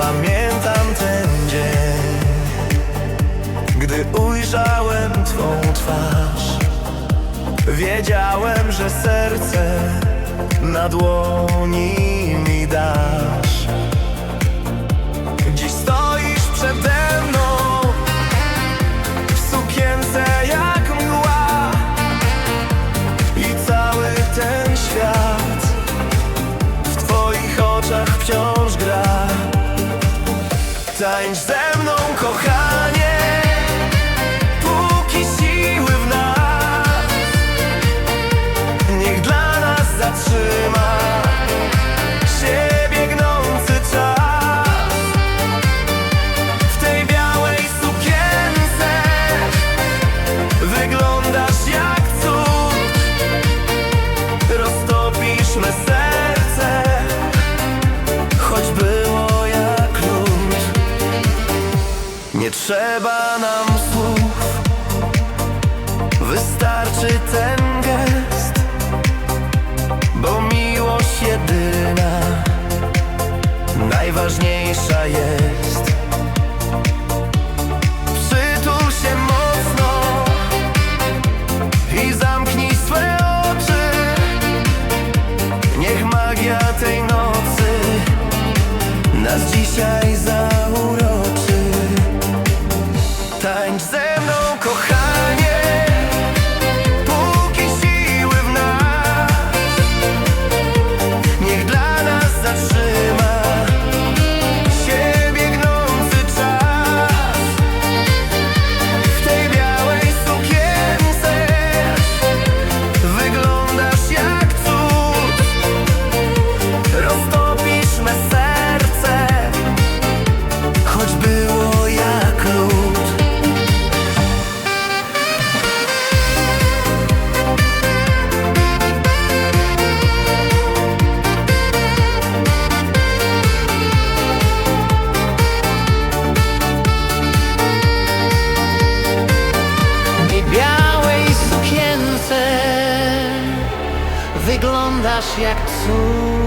Pamiętam ten dzień Gdy ujrzałem Twą twarz. Wiedziałem, że serce na dłoni mi dasz. Dziś stoisz przede mną W sukience jak mgła I cały ten świat W twoich oczach wciąż Tańcz ze mną, kochanie Póki siły w nas. Niech dla nas zatrzyma Wystarczy ten gest Bo miłość jedyna Najważniejsza jest. Przytul się mocno I zamknij swe oczy. Niech magia tej nocy Nas dzisiaj zauroczy. Tańcz wyglądasz jak cud.